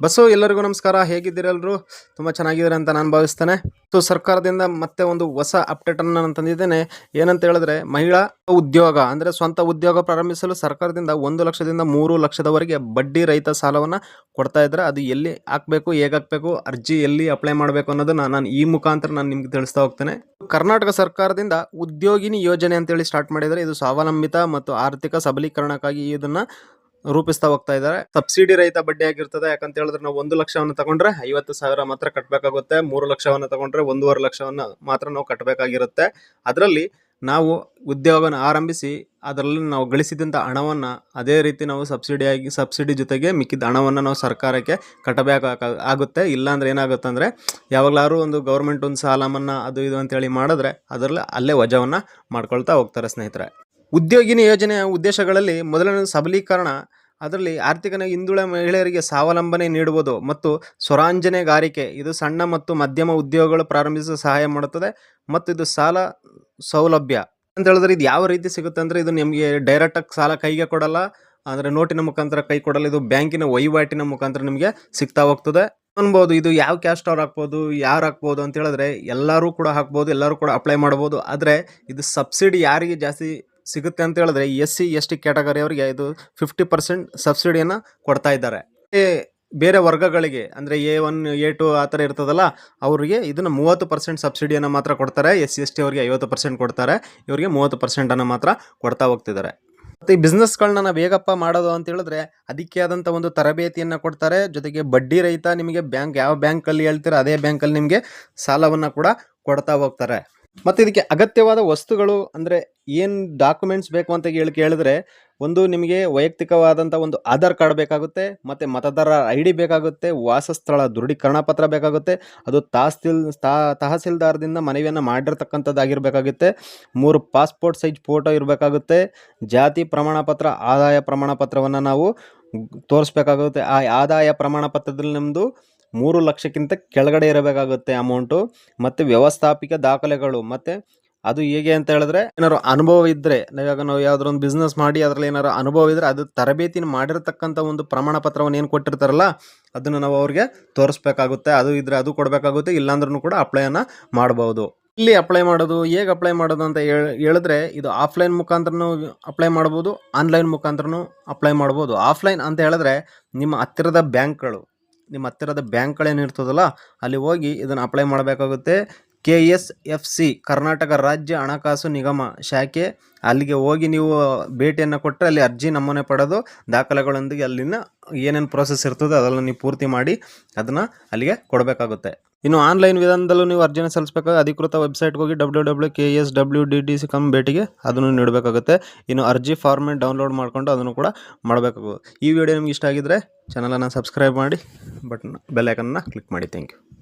Bus ಎಲ್ಲರಿಗೂ ನಮಸ್ಕಾರ. ಹೇಗಿದ್ದೀರೆಲ್ಲರೂ ತುಂಬ ಚೆನ್ನಾಗಿದ್ದೀರ ಅಂತ ನಾನು ಭಾವಿಸ್ತೇನೆ. ಸೊ, ಸರ್ಕಾರದಿಂದ ಮತ್ತೆ ಒಂದು ಹೊಸ ಅಪ್ಡೇಟನ್ನು ನಾನು ತಂದಿದ್ದೇನೆ. ಏನಂತ ಹೇಳಿದ್ರೆ, ಮಹಿಳಾ ಉದ್ಯೋಗ, ಅಂದರೆ ಸ್ವಂತ ಉದ್ಯೋಗ ಪ್ರಾರಂಭಿಸಲು ಸರ್ಕಾರದಿಂದ ಒಂದು ಲಕ್ಷದಿಂದ ಮೂರು ಲಕ್ಷದವರೆಗೆ ಬಡ್ಡಿ ರಹಿತ ಸಾಲವನ್ನು ಕೊಡ್ತಾ ಇದ್ದಾರೆ ಅದು ಎಲ್ಲಿ ಹಾಕಬೇಕು, ಹೇಗೆ ಹಾಕಬೇಕು, ಅರ್ಜಿ ಎಲ್ಲಿ ಅಪ್ಲೈ ಮಾಡಬೇಕು ಅನ್ನೋದನ್ನು ನಾನು ಈ ಮುಖಾಂತರ ನಾನು ನಿಮ್ಗೆ ತಿಳಿಸ್ತಾ ಹೋಗ್ತೇನೆ. ಕರ್ನಾಟಕ ಸರ್ಕಾರದಿಂದ ಉದ್ಯೋಗಿನಿ ಯೋಜನೆ ಅಂತೇಳಿ ಸ್ಟಾರ್ಟ್ ಮಾಡಿದರೆ ಇದು ಸ್ವಾವಲಂಬಿತ ಮತ್ತು ಆರ್ಥಿಕ ಸಬಲೀಕರಣಕ್ಕಾಗಿ ಇದನ್ನ ರೂಪಿಸ್ತಾ ಹೋಗ್ತಾ ಇದ್ದಾರೆ. ಸಬ್ಸಿಡಿ ರಹಿತ ಬಡ್ಡಿ ಆಗಿರ್ತದೆ. ಯಾಕಂತ ಹೇಳಿದ್ರೆ ನಾವು ಒಂದು ಲಕ್ಷವನ್ನು ತಗೊಂಡ್ರೆ ಐವತ್ತು ಸಾವಿರ ಮಾತ್ರ ಕಟ್ಟಬೇಕಾಗುತ್ತೆ ಮೂರು ಲಕ್ಷವನ್ನು ತಗೊಂಡ್ರೆ ಒಂದೂವರೆ ಲಕ್ಷವನ್ನು ಮಾತ್ರ ನಾವು ಕಟ್ಟಬೇಕಾಗಿರುತ್ತೆ ಅದರಲ್ಲಿ ನಾವು ಉದ್ಯೋಗನ ಆರಂಭಿಸಿ, ಅದರಲ್ಲಿ ನಾವು ಗಳಿಸಿದಂಥ ಹಣವನ್ನು ಅದೇ ರೀತಿ ನಾವು ಸಬ್ಸಿಡಿಯಾಗಿ ಸಬ್ಸಿಡಿ ಜೊತೆಗೆ ಮಿಕ್ಕಿದ ಹಣವನ್ನು ನಾವು ಸರ್ಕಾರಕ್ಕೆ ಕಟ್ಟಬೇಕಾಗ, ಆಗುತ್ತೆ. ಇಲ್ಲಾಂದ್ರೆ ಏನಾಗುತ್ತೆ ಅಂದರೆ ಯಾವಾಗಲಾರು ಒಂದು ಗೌರ್ಮೆಂಟ್ ಒಂದು ಸಾಲ ಮನ್ನಾ ಅದು ಇದು ಅಂತೇಳಿ ಮಾಡಿದ್ರೆ ಅದರಲ್ಲಿ ಅಲ್ಲೇ ವಜಾವನ್ನು ಮಾಡ್ಕೊಳ್ತಾ ಹೋಗ್ತಾರೆ ಸ್ನೇಹಿತರೆ. ಉದ್ಯೋಗಿನಿ ಯೋಜನೆಯ ಉದ್ದೇಶಗಳಲ್ಲಿ ಮೊದಲನೇ ಸಬಲೀಕರಣ ಅದರಲ್ಲಿ ಆರ್ಥಿಕನಾಗಿ ಹಿಂದುಳ ಮಹಿಳೆಯರಿಗೆ ಸ್ವಾವಲಂಬನೆ ನೀಡುವುದು ಮತ್ತು ಸ್ವರಾಂಜನೆಗಾರಿಕೆ. ಇದು ಸಣ್ಣ ಮತ್ತು ಮಧ್ಯಮ ಉದ್ಯೋಗಗಳು ಪ್ರಾರಂಭಿಸಲು ಸಹಾಯ ಮಾಡುತ್ತದೆ ಮತ್ತು ಇದು ಸಾಲ ಸೌಲಭ್ಯ. ಅಂತ ಹೇಳಿದ್ರೆ ಇದು ಯಾವ ರೀತಿ ಸಿಗುತ್ತೆ ಅಂದರೆ ಇದು ನಿಮಗೆ ಡೈರೆಕ್ಟಾಗಿ ಸಾಲ ಕೈಗೆ ಕೊಡಲ್ಲ, ಅಂದರೆ ನೋಟಿನ ಮುಖಾಂತರ ಕೈ ಕೊಡಲ್ಲ, ಇದು ಬ್ಯಾಂಕಿನ ವಹಿವಾಟಿನ ಮುಖಾಂತರ ನಿಮಗೆ ಸಿಗ್ತಾ ಹೋಗ್ತದೆ. ಅನ್ಬೋದು ಇದು ಯಾವ ಕ್ಯಾಸ್ಟ್ ಅವ್ರು ಹಾಕ್ಬೋದು, ಯಾರು ಹಾಕ್ಬೋದು ಅಂತ ಹೇಳಿದ್ರೆ ಎಲ್ಲರೂ ಕೂಡ ಹಾಕ್ಬೋದು, ಎಲ್ಲರೂ ಕೂಡ ಅಪ್ಲೈ ಮಾಡ್ಬೋದು ಆದರೆ ಇದು ಸಬ್ಸಿಡಿ ಯಾರಿಗೆ ಜಾಸ್ತಿ ಸಿಗುತ್ತೆ ಅಂತ ಹೇಳಿದ್ರೆ S C, S T category ಅವರಿಗೆ ಇದು ಫಿಫ್ಟಿ ಪರ್ಸೆಂಟ್ ಸಬ್ಸಿಡಿಯನ್ನು ಕೊಡ್ತಾ ಇದ್ದಾರೆ. ಬೇರೆ ವರ್ಗಗಳಿಗೆ, ಅಂದರೆ ಎ ಒನ್ ಎ ಟು ಆ ಥರ ಇರ್ತದಲ್ಲ, ಅವರಿಗೆ ಇದನ್ನು ಮೂವತ್ತು ಪರ್ಸೆಂಟ್ ಸಬ್ಸಿಡಿಯನ್ನು ಮಾತ್ರ ಕೊಡ್ತಾರೆ. ಎಸ್ ಸಿ, ಎಸ್ ಟಿ ಅವರಿಗೆ ಐವತ್ತು ಪರ್ಸೆಂಟ್ ಕೊಡ್ತಾರೆ. ಇವರಿಗೆ ಮೂವತ್ತು ಪರ್ಸೆಂಟನ್ನು ಮಾತ್ರ ಕೊಡ್ತಾ ಹೋಗ್ತಿದ್ದಾರೆ. ಮತ್ತು ಈ ಬಿಸ್ನೆಸ್ಗಳನ್ನ ನಾವು ಹೇಗಪ್ಪ ಮಾಡೋದು ಅಂತ ಹೇಳಿದ್ರೆ ಅದಕ್ಕೆ ಆದಂಥ ಒಂದು ತರಬೇತಿಯನ್ನು ಕೊಡ್ತಾರೆ. ಜೊತೆಗೆ ಬಡ್ಡಿ ರಹಿತ ನಿಮಗೆ ಬ್ಯಾಂಕ್, ಯಾವ ಬ್ಯಾಂಕಲ್ಲಿ ಹೇಳ್ತೀರೋ ಅದೇ ಬ್ಯಾಂಕಲ್ಲಿ ನಿಮಗೆ ಸಾಲವನ್ನು ಕೂಡ ಕೊಡ್ತಾ ಹೋಗ್ತಾರೆ. ಮತ್ತು ಇದಕ್ಕೆ ಅಗತ್ಯವಾದ ವಸ್ತುಗಳು ಅಂದರೆ ಏನು ಡಾಕ್ಯುಮೆಂಟ್ಸ್ ಬೇಕು ಅಂತ ಹೇಳಿ ಕೇಳಿದ್ರೆ, ಒಂದು ನಿಮಗೆ ವೈಯಕ್ತಿಕವಾದಂಥ ಒಂದು ಆಧಾರ್ ಕಾರ್ಡ್ ಬೇಕಾಗುತ್ತೆ, ಮತ್ತು ಮತದಾರರ ಐ ಡಿ ಬೇಕಾಗುತ್ತೆ, ವಾಸಸ್ಥಳ ದೃಢೀಕರಣ ಪತ್ರ ಬೇಕಾಗುತ್ತೆ, ಅದು ತಹಸೀಲ್ ತಹಸೀಲ್ದಾರ್ದಿಂದ ಮನವಿಯನ್ನು ಮಾಡಿರ್ತಕ್ಕಂಥದ್ದಾಗಿರಬೇಕಾಗುತ್ತೆ, ಮೂರು ಪಾಸ್ಪೋರ್ಟ್ ಸೈಜ್ ಫೋಟೋ ಇರಬೇಕಾಗುತ್ತೆ, ಜಾತಿ ಪ್ರಮಾಣ ಪತ್ರ, ಆದಾಯ ಪ್ರಮಾಣ ಪತ್ರವನ್ನು ನಾವು ತೋರಿಸ್ಬೇಕಾಗುತ್ತೆ, ಆ ಆದಾಯ ಪ್ರಮಾಣ ಪತ್ರದಲ್ಲಿ ನಮ್ಮದು ಮೂರು ಲಕ್ಷಕ್ಕಿಂತ ಕೆಳಗಡೆ ಇರಬೇಕಾಗುತ್ತೆ ಅಮೌಂಟು ಮತ್ತು ವ್ಯವಸ್ಥಾಪಿಕ ದಾಖಲೆಗಳು, ಮತ್ತು ಅದು ಹೇಗೆ ಅಂತ ಹೇಳಿದ್ರೆ ಏನಾದ್ರು ಅನುಭವ ಇದ್ದರೆ ಇವಾಗ ನಾವು ಯಾವ್ದಾದ್ರು ಒಂದು ಬಿಸ್ನೆಸ್ ಮಾಡಿ, ಅದರಲ್ಲಿ ಏನಾರು ಅನುಭವ ಇದ್ದರೆ ಅದು ತರಬೇತಿನ ಮಾಡಿರ್ತಕ್ಕಂಥ ಒಂದು ಪ್ರಮಾಣ ಪತ್ರವನ್ನು ಏನು ಕೊಟ್ಟಿರ್ತಾರಲ್ಲ, ಅದನ್ನು ನಾವು ಅವ್ರಿಗೆ ತೋರಿಸ್ಬೇಕಾಗುತ್ತೆ. ಅದು ಇದ್ರೆ ಅದು ಕೊಡಬೇಕಾಗುತ್ತೆ ಇಲ್ಲಾಂದ್ರೂ ಕೂಡ ಅಪ್ಲೈಯನ್ನು ಮಾಡ್ಬೋದು. ಇಲ್ಲಿ ಅಪ್ಲೈ ಮಾಡೋದು, ಹೇಗೆ ಅಪ್ಲೈ ಮಾಡೋದು ಅಂತ ಹೇಳ್- ಹೇಳಿದ್ರೆ ಇದು ಆಫ್ಲೈನ್ ಮುಖಾಂತರನೂ ಅಪ್ಲೈ ಮಾಡ್ಬೋದು ಆನ್ಲೈನ್ ಮುಖಾಂತರನೂ ಅಪ್ಲೈ ಮಾಡ್ಬೋದು. ಆಫ್ಲೈನ್ ಅಂತ ಹೇಳಿದ್ರೆ ನಿಮ್ಮ ಹತ್ತಿರದ ಬ್ಯಾಂಕ್ಗಳು, ನಿಮ್ಮ ಹತ್ತಿರದ ಬ್ಯಾಂಕ್ಗಳೇನಿರ್ತದಲ್ಲ, ಅಲ್ಲಿ ಹೋಗಿ ಇದನ್ನು ಅಪ್ಲೈ ಮಾಡಬೇಕಾಗುತ್ತೆ. K S F C Karnataka ರಾಜ್ಯ ಹಣಕಾಸು ನಿಗಮ ಶಾಖೆ ಅಲ್ಲಿಗೆ ಹೋಗಿ ನೀವು ಭೇಟಿಯನ್ನು ಕೊಟ್ಟರೆ ಅಲ್ಲಿ ಅರ್ಜಿ ನಮೂನೆ ಪಡೆದು ದಾಖಲೆಗಳೊಂದಿಗೆ ಅಲ್ಲಿನ ಏನೇನು ಪ್ರೋಸೆಸ್ ಇರ್ತದೆ ಅದನ್ನು ನೀವು ಪೂರ್ತಿ ಮಾಡಿ ಅದನ್ನು ಅಲ್ಲಿಗೆ ಕೊಡಬೇಕಾಗುತ್ತೆ. ಇನ್ನು ಆನ್ಲೈನ್ ವಿಧಾನದಲ್ಲೂ ನೀವು ಅರ್ಜಿನ ಸಲ್ಲಿಸಬೇಕಾದ್ರೆ ಅಧಿಕೃತ ವೆಬ್ಸೈಟ್ಗೆ ಹೋಗಿ W W K S W D D C com ಭೇಟಿಗೆ ಅದನ್ನು ನೀಡಬೇಕಾಗುತ್ತೆ. ಇನ್ನು ಅರ್ಜಿ ಫಾರ್ಮೆಟ್ ಡೌನ್ಲೋಡ್ ಮಾಡಿಕೊಂಡು ಅದನ್ನು ಕೂಡ ಮಾಡಬೇಕಾಗುತ್ತೆ ಈ ವಿಡಿಯೋ ನಿಮ್ಗೆ ಇಷ್ಟ ಆಗಿದ್ದರೆ ಚಾನಲನ್ನು ಸಬ್ಸ್ಕ್ರೈಬ್ ಮಾಡಿ ಬಟನ್ ಬೆಲ್ ಐಕನ್ನ ಕ್ಲಿಕ್ ಮಾಡಿ. Thank you